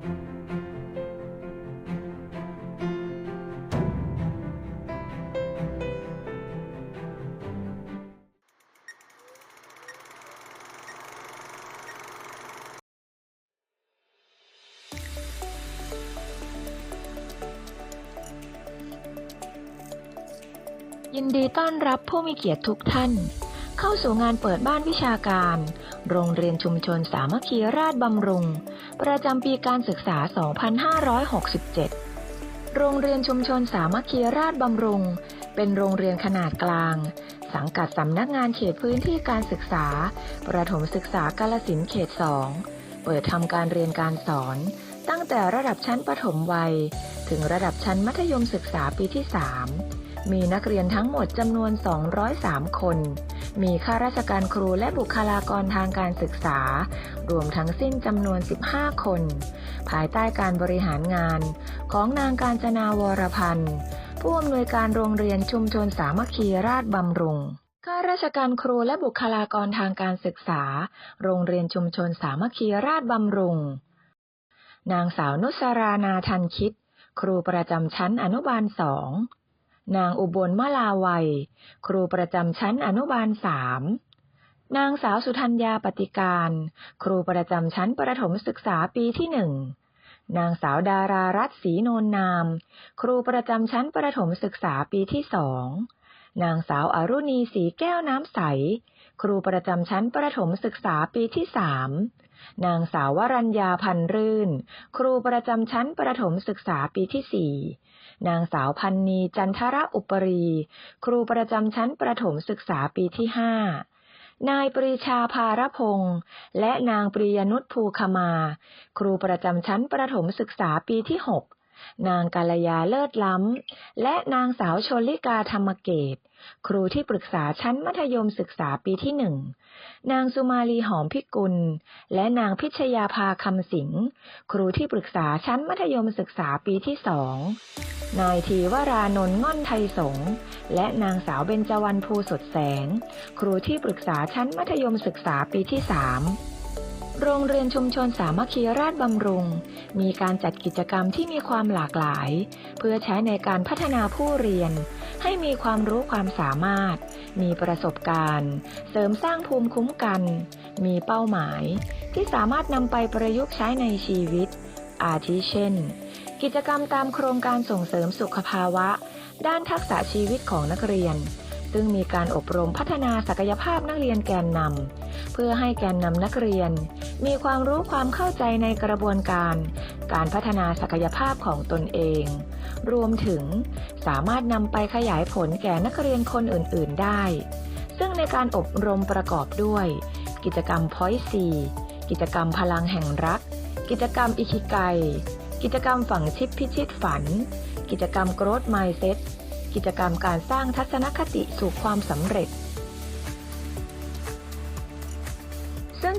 ยินดีต้อนรับผู้มีเกียรติทุกท่าน เข้าสู่งานเปิดบ้านวิชาการ โรงเรียนชุมชนสามัคคีราชบำรุง ประจำปีการศึกษา 2567 โรงเรียนชุมชนสามัคคีราชบำรุง เป็นโรงเรียนขนาดกลาง สังกัดสำนักงานเขตพื้นที่การศึกษา ประถมศึกษากาลสินเขต 2 เปิดทำการเรียนการสอน ตั้งแต่ระดับชั้นประถมวัย ถึงระดับชั้นมัธยมศึกษาปีที่ 3 มีนักเรียนทั้งหมดจำนวน 203 คน มีข้าราชการครูและบุคลากรทางการศึกษา รวมทั้งสิ้นจำนวน 15 คน ภายใต้การบริหารงานของนางการจนาวรพันธ์ ผู้อำนวยการโรงเรียนชุมชนสามัคคีราชบำรุงข้าราชการครูและบุคลากรทางการศึกษา โรงเรียนชุมชนสามัคคีราชบำรุง นางสาวนุสรานาทันคิด ครูประจำชั้นอนุบาลสอง นางอุบลมาลาวัย ครูประจำชั้นอนุบาลสามนางสาวสุธัญญาปฏิการ ครูประจำชั้นประถมศึกษาปีที่หนึ่งนางสาวดารารัตน์ศรีโนนนาม ครูประจำชั้นประถมศึกษาปีที่สอง นางสาวอรุณีสีแก้วน้ำใส ครูประจำชั้นประถมศึกษาปีที่สามนางสาววรัญญาพันรื่น ครูประจำชั้นประถมศึกษาปีที่สี่นางสาวพันนีจันทระอุปรี ครูประจำชั้นประถมศึกษาปีที่ห้านายปรีชาภารพงษ์และนางปริยนุชภูขมา ครูประจำชั้นประถมศึกษาปีที่หก นางกาลยาเลิศล้ำ และนางสาวชนลิกาธรรมเกต ครูที่ปรึกษาชั้นมัธยมศึกษาปีที่หนึ่ง นางสุมาลีหอมพิกุล และนางพิชยาภาคำสิง ครูที่ปรึกษาชั้นมัธยมศึกษาปีที่สอง นายทีวรานนท์ง่อนไทยสง และนางสาวเบญจวรรณภูสดแสง ครูที่ปรึกษาชั้นมัธยมศึกษาปีที่สาม โรงเรียนชุมชนสามัคคีราชบำรุง มีการจัดกิจกรรมที่มีความหลากหลาย เพื่อใช้ในการพัฒนาผู้เรียน ให้มีความรู้ความสามารถ มีประสบการณ์ เสริมสร้างภูมิคุ้มกัน มีเป้าหมาย ที่สามารถนำไปประยุกต์ใช้ในชีวิต อาทิเช่น กิจกรรมตามโครงการส่งเสริมสุขภาวะ ด้านทักษะชีวิตของนักเรียน ซึ่งมีการอบรมพัฒนาศักยภาพนักเรียนแกนนำ เพื่อให้แกนนำนักเรียน มีความรู้ความเข้าใจในกระบวนการ การพัฒนาศักยภาพของตนเอง รวมถึงสามารถนำไปขยายผลแก่นักเรียนคนอื่น ๆ ได้ ซึ่งในการอบรมประกอบด้วย กิจกรรม Point C กิจกรรมพลังแห่งรัก กิจกรรมอิคิไก กิจกรรมฝังชิปพิชิตฝัน กิจกรรม Growth Mindset กิจกรรมการสร้างทัศนคติสู่ความสำเร็จ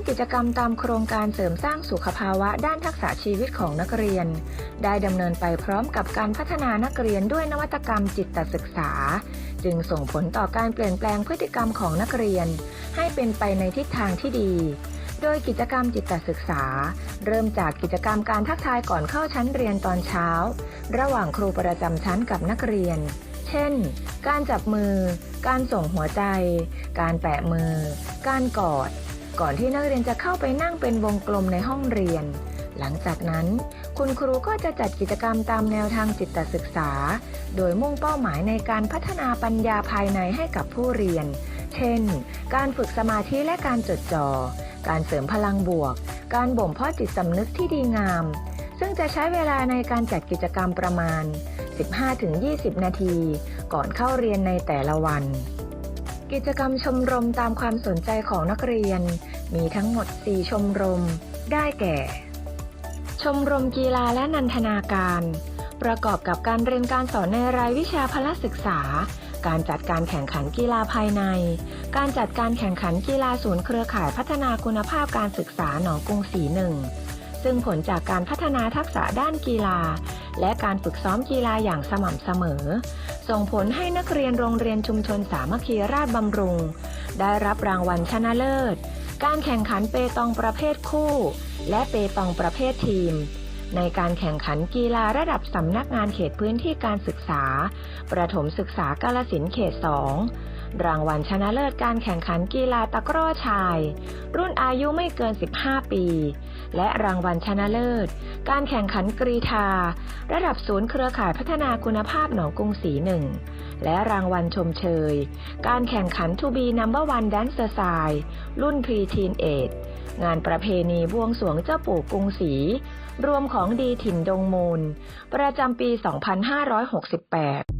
กิจกรรมตามโครงการเสริมสร้างสุขภาวะด้านทักษะชีวิตของนักเรียน ได้ดำเนินไปพร้อมกับการพัฒนานักเรียนด้วยนวัตกรรมจิตศึกษา จึงส่งผลต่อการเปลี่ยนแปลงพฤติกรรมของนักเรียน ให้เป็นไปในทิศทางที่ดี โดยกิจกรรมจิตศึกษา เริ่มจากกิจกรรมการทักทายก่อนเข้าชั้นเรียนตอนเช้า ระหว่างครูประจำชั้นกับนักเรียน เช่น การจับมือ การส่งหัวใจ การแปะมือ การกอด ก่อนที่นักเรียนจะเข้าไปนั่งเป็นวงกลมในห้องเรียน หลังจากนั้น คุณครูก็จะจัดกิจกรรมตามแนวทางจิตศึกษา โดยมุ่งเป้าหมายในการพัฒนาปัญญาภายในให้กับผู้เรียน เช่น การฝึกสมาธิและการจดจ่อ การเสริมพลังบวก การบ่มเพาะจิตสำนึกที่ดีงาม ซึ่งจะใช้เวลาในการจัดกิจกรรมประมาณ 15-20 นาที ก่อนเข้าเรียนในแต่ละวันกิจกรรมชมรมตามความสนใจของนักเรียน มีทั้งหมด 4 ชมรม ได้แก่ ชมรมกีฬาและนันทนาการ ประกอบกับการเรียนการสอนในรายวิชาพละศึกษา การจัดการแข่งขันกีฬาภายใน การจัดการแข่งขันกีฬาศูนย์เครือข่ายพัฒนาคุณภาพการศึกษาหนองกรุงศรีหนึ่งซึ่งผลจากการพัฒนาทักษะด้านกีฬา และการฝึกซ้อมกีฬาอย่างสม่ำเสมอ ส่งผลให้นักเรียนโรงเรียนชุมชนสามัคคีราชบำรุง ได้รับรางวัลชนะเลิศ การแข่งขันเปตองประเภทคู่ และเปตองประเภททีม ในการแข่งขันกีฬาระดับสำนักงานเขตพื้นที่การศึกษา ประถมศึกษากาลสินเขต 2 รางวัลชนะเลิศการแข่งขันกีฬาตะกร้อชาย รุ่นอายุไม่เกิน 15 ปี และรางวัลชนะเลิศ การแข่งขันกรีธา ระดับศูนย์เครือข่ายพัฒนาคุณภาพหนองกรุงศรีหนึ่ง และรางวัลชมเชย การแข่งขัน To be number one dancer side รุ่น pre-teen age งานประเพณีบวงสวงเจ้าปู่กรุงศรีรวมของดีถิ่นดงมูล ประจำปี 2568